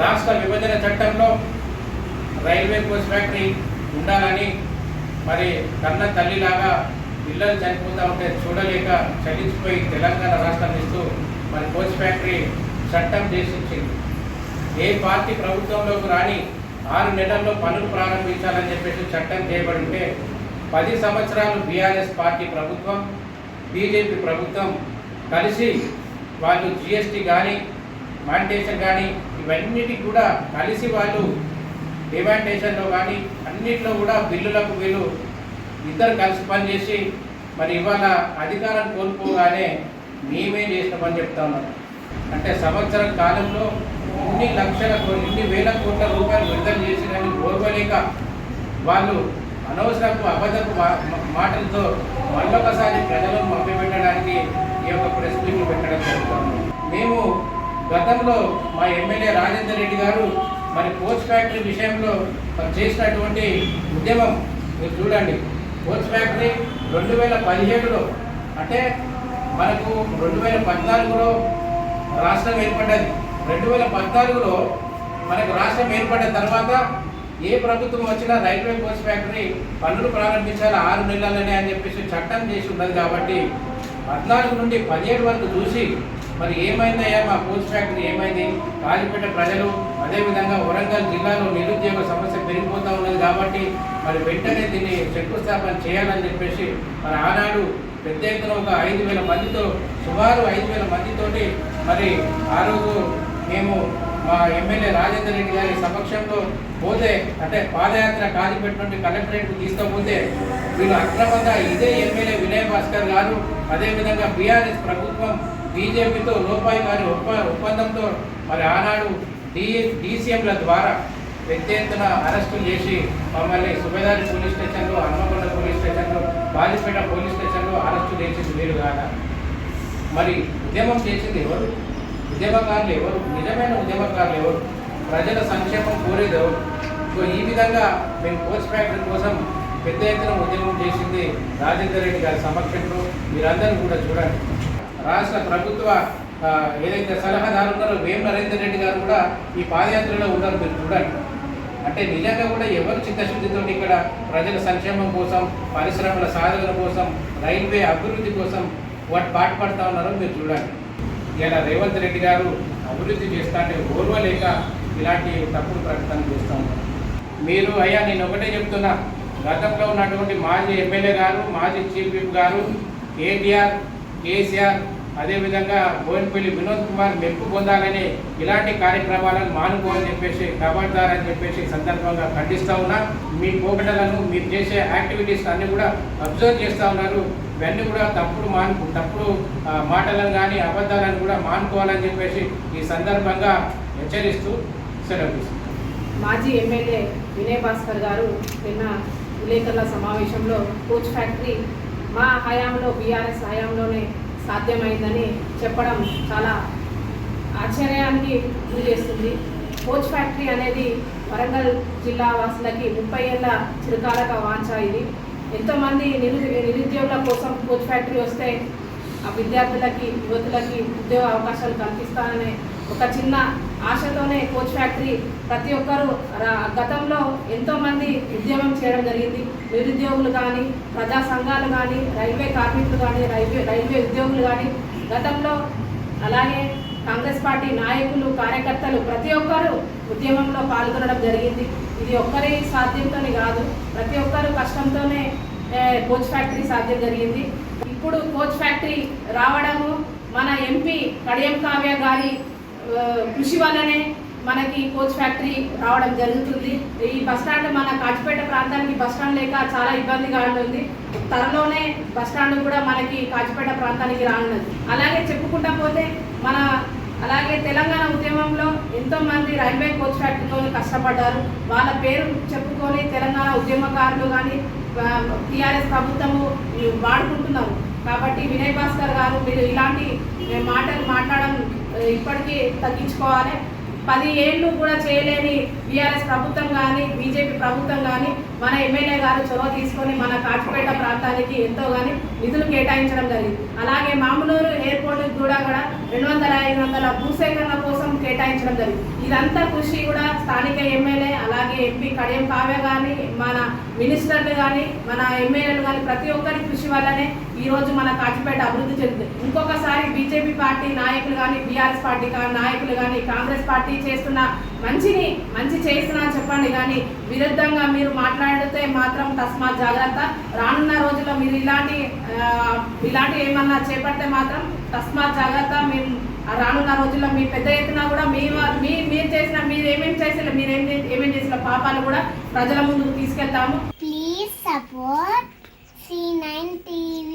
రాష్ట్ర విభజన చట్టంలో రైల్వే కోచ్ ఫ్యాక్టరీ ఉండాలని మరి కన్న తల్లిలాగా పిల్లలు చనిపోతూ ఉంటే చూడలేక చలించిపోయి తెలంగాణ రాష్ట్రం ఇస్తూ మరి కోచ్ ఫ్యాక్టరీ చట్టం చేసించింది ఏ పార్టీ ప్రభుత్వంలోకి రాని ఆరు నెలల్లో పనులు ప్రారంభించాలని చెప్పేసి చట్టం చేయబడి ఉంటే పది సంవత్సరాలు బీఆర్ఎస్ పార్టీ ప్రభుత్వం బీజేపీ ప్రభుత్వం కలిసి వాళ్ళు జిఎస్టీ కానీ మానిటేషన్ కానీ ఇవన్నిటికి కూడా కలిసి వాళ్ళు డిమాండేషన్లో కానీ అన్నింటిలో కూడా బిల్లులకు వీళ్ళు ఇద్దరు కలిసి పనిచేసి మరి ఇవాళ అధికారం కోల్పోగానే మేమే చేసినామని చెప్తా ఉన్నారు. అంటే సంవత్సరం కాలంలో ఇన్ని లక్షల కో- ఇన్ని వేల కోట్ల రూపాయలు విడుదల చేసి కానీ ఓర్వలేక వాళ్ళు అనవసరపు అబద్ధపు మా- మాటలతో మళ్ళొకసారి ప్రజలను మభ్యపెట్టడానికి ఈ యొక్క ప్రెస్ మీట్లు పెట్టడం జరుగుతుంది. మేము గతంలో మా ఎమ్మెల్యే రాజేందర్ రెడ్డి గారు మరి కోచ్ ఫ్యాక్టరీ విషయంలో మరి చేసినటువంటి ఉద్యమం మీరు చూడండి. కోచ్ ఫ్యాక్టరీ రెండు వేల పదిహేడులో అంటే మనకు రెండు వేల పద్నాలుగులో రాష్ట్రం ఏర్పడ్డది. రెండు వేల పద్నాలుగులో మనకు రాష్ట్రం ఏర్పడ్డ తర్వాత ఏ ప్రభుత్వం వచ్చినా రైల్వే కోచ్ ఫ్యాక్టరీ పనులు ప్రారంభించాలి? ఆరు నెలలనే అని చెప్పేసి చట్టం చేసి ఉన్నది కాబట్టి పద్నాలుగు నుండి పదిహేడు వరకు చూసి మరి ఏమైందయ్యా? మా కోచ్ ఫ్యాక్టరీ ఏమైంది? కాలిపేట ప్రజలు అదేవిధంగా వరంగల్ జిల్లాలో నిరుద్యోగ సమస్య పెరిగిపోతూ ఉన్నది కాబట్టి మరి వెంటనే దీన్ని శంకుస్థాపన చేయాలని చెప్పేసి మరి ఆనాడు పెద్ద ఎత్తున ఒక ఐదు వేల మందితో సుమారు ఐదు వేల మందితోటి మరి ఆ రోజు మేము ఎమ్మెల్యే రాజేందర్ రెడ్డి గారి సమక్షంలో పోతే అంటే పాదయాత్ర కాజీపేట నుండి కలెక్టరేట్కు తీసుకపోతే వీళ్ళు అక్రమంగా ఇదే ఎమ్మెల్యే వినయ్ భాస్కర్ గారు అదేవిధంగా బీఆర్ఎస్ ప్రభుత్వం బీజేపీతో రూపాయి గారి ఒప్ప ఒప్పందంతో మరి ఆనాడు డి డీసీఎంల ద్వారా పెద్ద ఎత్తున అరెస్టులు చేసి మమ్మల్ని సుబేదారి పోలీస్ స్టేషన్లో హన్మకొండ పోలీస్ స్టేషన్లో బాలిపేట పోలీస్ స్టేషన్లో అరెస్టు చేసింది వీరు కాదా? మరి ఉద్యమం చేసింది ఎవరు? ఉద్యమకారులు ఎవరు? నిజమైన ఉద్యమకారులు ఎవరు? ప్రజల సంక్షేమం కోరేది ఎవరు? సో ఈ విధంగా మేము కోచ్ ఫ్యాక్టరీ కోసం పెద్ద ఎత్తున ఉద్యమం చేసింది రాజేందర్ రెడ్డి గారి సమక్షంలో. మీరందరూ కూడా చూడండి. రాష్ట్ర ప్రభుత్వ ఏదైతే సలహాదారు ఉన్నారో వేం నరేందర్ రెడ్డి గారు కూడా ఈ పాదయాత్రలో ఉన్నారు. మీరు చూడండి. అంటే నిజంగా కూడా ఎవరు చిత్తశుద్ధితో ఇక్కడ ప్రజల సంక్షేమం కోసం పరిశ్రమల సాధన కోసం రైల్వే అభివృద్ధి కోసం వాటి పాటుపడతా ఉన్నారో మీరు చూడండి. ఇలా రేవంత్ రెడ్డి గారు అభివృద్ధి చేస్తాంటే ఓర్వలేక ఇలాంటి తప్పుడు ప్రకటన చేస్తూ ఉన్నారు. మీరు అయ్యా నేను ఒకటే చెప్తున్నా. గతంలో ఉన్నటువంటి మాజీ ఎమ్మెల్యే గారు మాజీ చీఫ్ విప్ గారు కేటీఆర్ కేసీఆర్ అదేవిధంగా బోయినపల్లి వినోద్ కుమార్ మెప్పు పొందాలని ఇలాంటి కార్యక్రమాలను మానుకోవాలని చెప్పేసి కబడ్దార్ అని చెప్పేసి సందర్భంగా ఖండిస్తూ ఉన్నా. మీ పోకటలను మీరు చేసే యాక్టివిటీస్ అన్నీ కూడా అబ్జర్వ్ చేస్తూ ఉన్నారు. ఇవన్నీ కూడా తప్పుడు మాను తప్పుడు మాటలను కానీ అబద్ధాలను కూడా మానుకోవాలని చెప్పేసి ఈ సందర్భంగా హెచ్చరిస్తూ సెలవు మాజీ ఎమ్మెల్యే వినయ్ భాస్కర్ గారు నిన్న విలేకరుల సమావేశంలో కోచ్ ఫ్యాక్టరీ మా హయాంలో బీఆర్ఎస్ హయాంలోనే సాధ్యమైందని చెప్పడం చాలా ఆశ్చర్యానికి గురి చేస్తుంది. కోచ్ ఫ్యాక్టరీ అనేది వరంగల్ జిల్లా వాసులకి ముప్పై ఏళ్ళ చిరకాలక వాంఛ ఇది. ఎంతోమంది నిరు నిరుద్యోగుల కోసం కోచ్ ఫ్యాక్టరీ వస్తే ఆ విద్యార్థులకి యువతులకి ఉద్యోగ అవకాశాలు కల్పిస్తాననే ఒక చిన్న ఆశతోనే కోచ్ ఫ్యాక్టరీ ప్రతి ఒక్కరూ గతంలో ఎంతోమంది ఉద్యమం చేయడం జరిగింది. నిరుద్యోగులు కానీ ప్రజా సంఘాలు కానీ రైల్వే కార్మికులు కానీ రైల్వే రైల్వే ఉద్యోగులు కానీ గతంలో అలాగే కాంగ్రెస్ పార్టీ నాయకులు కార్యకర్తలు ప్రతి ఒక్కరూ ఉద్యమంలో పాల్గొనడం జరిగింది. ఇది ఒక్కరి సాధ్యంతోనే కాదు ప్రతి ఒక్కరు కష్టంతోనే కోచ్ ఫ్యాక్టరీ సాధ్యం జరిగింది. ఇప్పుడు కోచ్ ఫ్యాక్టరీ రావడము మన ఎంపీ కడియం కావ్య గారి కృషి వల్లనే మనకి కోచ్ ఫ్యాక్టరీ రావడం జరుగుతుంది. ఈ బస్ స్టాండ్ మన కాచిపేట ప్రాంతానికి బస్ స్టాండ్ లేక చాలా ఇబ్బందిగా ఉంటుంది. త్వరలోనే బస్ స్టాండ్ కూడా మనకి కాచిపేట ప్రాంతానికి రానున్నది. అలాగే చెప్పుకుంటా పోతే మన అలాగే తెలంగాణ ఉద్యమంలో ఎంతో మంది రైల్వే కోచ్ ఫ్యాక్టరీలో కష్టపడ్డారు. వాళ్ళ పేరు చెప్పుకొని తెలంగాణ ఉద్యమకారులు కానీ టీఆర్ఎస్ ప్రభుత్వము వాడుకుంటున్నారు. కాబట్టి వినయ్ భాస్కర్ గారు మీరు ఇలాంటి మాటలు మాట్లాడడం ఇప్పటికీ తగ్గించుకోవాలి. పది ఏళ్ళు కూడా చేయలేని బీఆర్ఎస్ ప్రభుత్వం కానీ బీజేపీ ప్రభుత్వం కానీ మన ఎమ్మెల్యే గారు చొరవ తీసుకొని మన కాచిపేట ప్రాంతానికి ఎంతో కానీ నిధులు కేటాయించడం జరిగింది. అలాగే మామూలూరు ఎయిర్పోర్ట్ కూడా కూడా రెండు వందల ఐదు వందల భూసేకరణ కోసం కేటాయించడం జరిగింది. ఇదంతా కృషి కూడా స్థానిక ఎమ్మెల్యే అలాగే ఎంపీ కడియం కావ్య కానీ మన మినిస్టర్లు కానీ మన ఎమ్మెల్యేలు కానీ ప్రతి ఒక్కరి కృషి వల్లనే ఈరోజు మన కాచిపేట అభివృద్ధి చెందుతుంది. ఇంకొకసారి బీజేపీ పార్టీ నాయకులు కానీ బీఆర్ఎస్ పార్టీ కానీ నాయకులు కానీ కాంగ్రెస్ పార్టీ చేస్తున్న మంచిని మంచి చేస్తున్నా చెప్పండి. కానీ విరుద్ధంగా మీరు మాట్లాడితే మాత్రం తస్మాత్ జాగ్రత్త. రానున్న రోజుల్లో మీరు ఇలాంటి ఇలాంటి ఏమన్నా చేపడితే మాత్రం తస్మాత్ జాగ్రత్త. మేము రానున్న రోజుల్లో మీ పెద్ద ఎత్తున కూడా మీ మీ మీరు చేసిన మీరు ఏమేమి చేసిన మీరు ఏం ఏమేం చేసిన పాపాలు కూడా ప్రజల ముందుకు తీసుకెళ్తాము. Please support C9 TV.